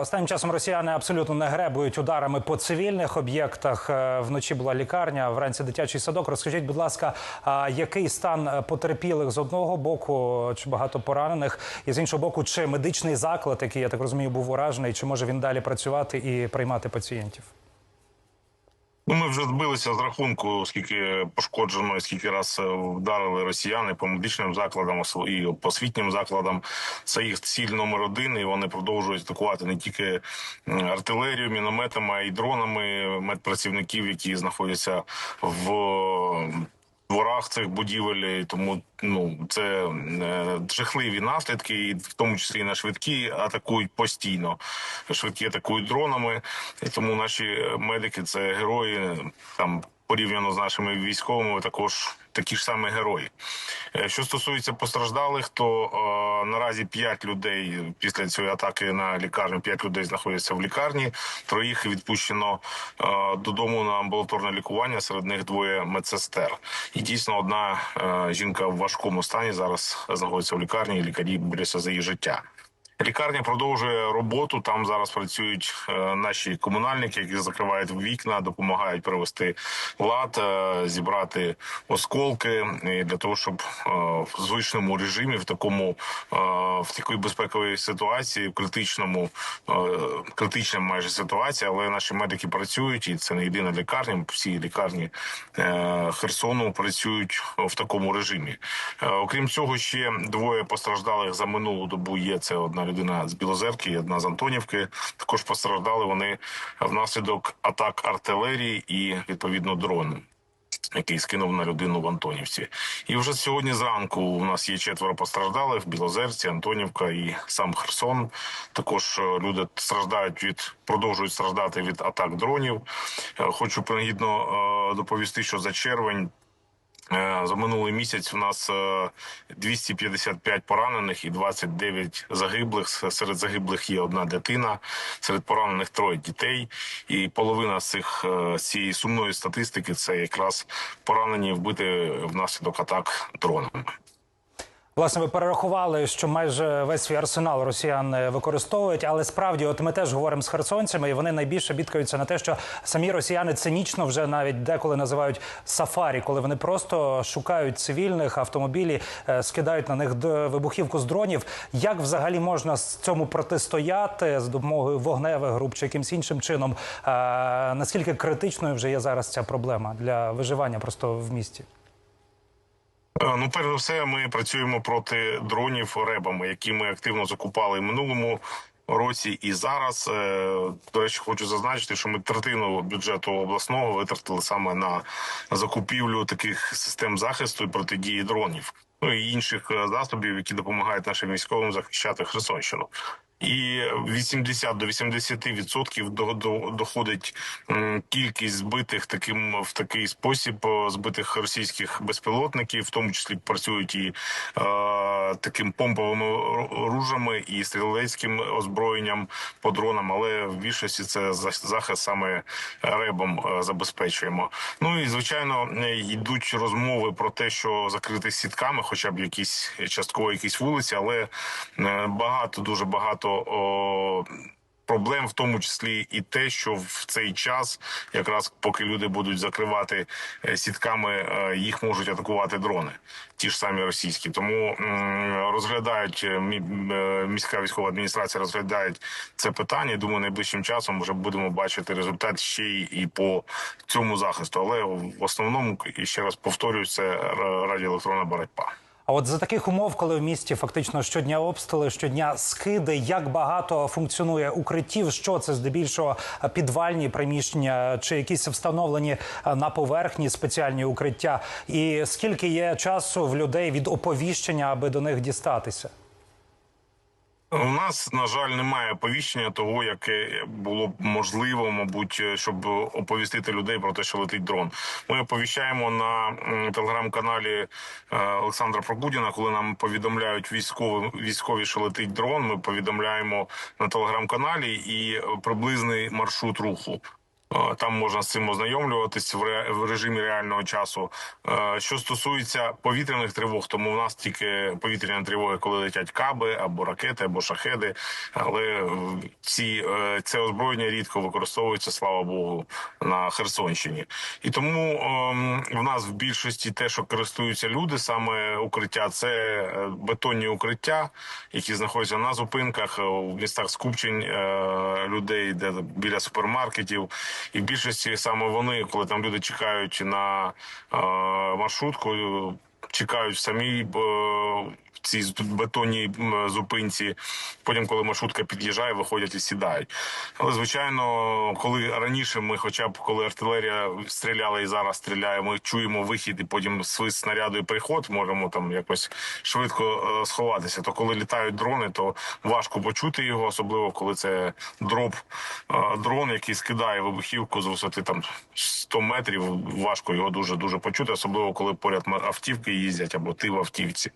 Останнім часом росіяни абсолютно не гребують ударами по цивільних об'єктах. Е, Вночі була лікарня, вранці дитячий садок. Розкажіть, будь ласка, який стан потерпілих з одного боку, чи багато поранених, і з іншого боку, чи медичний заклад, який я так розумію, був уражений, чи може він далі працювати і приймати пацієнтів? Ну, ми вже збилися з рахунку, скільки пошкоджено, скільки раз е, вдарили росіяни по медичним закладам і по освітнім закладам. Це їх ціль номер один, і вони продовжують атакувати не тільки артилерію, мінометами, а й дронами медпрацівників, які знаходяться в дворах цих будівель. Тому ну це е, жахливі наслідки, і в тому числі і на швидкі атакують постійно. Швидкі атакують дронами, і тому наші медики це герої там. Порівняно з нашими військовими, також такі ж самі герої. Е, Що стосується постраждалих, то е, наразі 5 людей після цієї атаки на лікарню, 5 людей знаходяться в лікарні. Троїх відпущено е, додому на амбулаторне лікування. Серед них двоє медсестер. І дійсно одна е, жінка в важкому стані зараз знаходиться в лікарні. і Лікарі борються за її життя. Лікарня продовжує роботу. Там зараз працюють е, наші комунальники, які закривають вікна, допомагають привести лад, е, зібрати осколки для того, щоб е, в звичному режимі, в такому в такій безпековій ситуації, в критичному критична майже ситуація, але наші медики працюють, і це не єдина лікарня. Всі лікарні Херсону працюють в такому режимі. Окрім цього, ще двоє постраждалих за минулу добу є. Це одна людина з Білозерки, одна з Антонівки. Також постраждали вони внаслідок атак артилерії і відповідно дрону. Який скинув на людину в Антонівці, і вже сьогодні зранку у нас є четверо постраждалих в Білозерці, Антонівка і сам Херсон. Також е, люди страждають від продовжують страждати від атак дронів. Е, Хочу принагідно е, доповісти, що за червень За минулий місяць у нас е, 255 поранених і 29 загиблих. Серед загиблих є одна дитина, серед поранених троє дітей. І половина цих е, цієї сумної статистики це якраз поранені вбити внаслідок атак дронами. Власне, ви перерахували, що майже весь свій арсенал росіяни використовують, але справді, от ми теж говоримо з херсонцями, і вони найбільше бідкаються на те, що самі росіяни цинічно вже навіть деколи називають сафарі, коли вони просто шукають цивільних автомобілі, е, скидають на них вибухівку з дронів. Як взагалі можна з цьому протистояти з допомогою вогневих груп чи якимсь іншим чином? Е, Наскільки критичною вже є зараз ця проблема для виживання просто в місті? Ну, перш за все, ми працюємо проти дронів ребами, які ми активно закупали в минулому році. І зараз, е, до речі, хочу зазначити, що ми третину бюджету обласного витратили саме на закупівлю таких систем захисту і протидії дронів. Ну і інших е, засобів, які допомагають нашим військовим захищати Херсонщину. І 80 до 80% до, до, доходить кількість збитих таким в такий спосіб збитих російських безпілотників, в тому числі працюють і е, таким помповими ру- ружами і стрілецьким озброєнням по дронам, але в більшості це за- захист саме ребом е, забезпечуємо. Ну і звичайно е, йдуть розмови про те, що закрити сітками, хоча б якісь частково якісь вулиці, але е, багато дуже багато о, проблем, в тому числі і те, що в цей час, якраз поки люди будуть закривати е, сітками, е, їх можуть атакувати дрони, ті ж самі російські. Тому розглядають е, міська військова адміністрація, розглядають це питання. Думаю, найближчим часом вже будемо бачити результат ще й і по цьому захисту. Але в основному і ще раз повторюю, це радіоелектронна боротьба. А от за таких умов, коли в місті фактично щодня обстріли, щодня скиди, як багато функціонує укриттів, що це здебільшого підвальні приміщення чи якісь встановлені е, на поверхні спеціальні укриття, і скільки є часу в людей від оповіщення, аби до них дістатися? У нас на жаль немає повіщення того, яке було б можливо, мабуть, щоб оповістити людей про те, що летить дрон. Ми оповіщаємо на телеграм-каналі е, Олександра Прокудіна, коли нам повідомляють військові військові, що летить дрон. Ми повідомляємо на телеграм-каналі і приблизний маршрут руху. Е, Там можна з цим ознайомлюватись в ре- в режимі реального часу. Е, Що стосується повітряних тривог, тому в нас тільки повітряні тривоги, коли летять каби або ракети, або шахеди. Але е, ці це озброєння рідко використовується, слава Богу, на Херсонщині. І тому ем, в нас в більшості те, що користуються люди, саме укриття, це бетонні укриття, які знаходяться на зупинках в містах скупчень людей, де біля супермаркетів. І в більшості саме вони, коли там люди чекають на е, маршрутку, чекають в самій е, в цій бетонній зупинці. Потім, коли маршрутка під'їжджає, виходять і сідають. Але звичайно, коли раніше ми, хоча б коли артилерія стріляла і зараз стріляє, ми чуємо вихід і потім свист снаряду і приход, можемо там якось швидко е, сховатися. То коли літають дрони, то важко почути його, особливо коли це дроп е, дрон, який скидає вибухівку з висоти там 100 метрів. Важко його дуже дуже почути, особливо коли поряд автівки їздять або ти в автівці.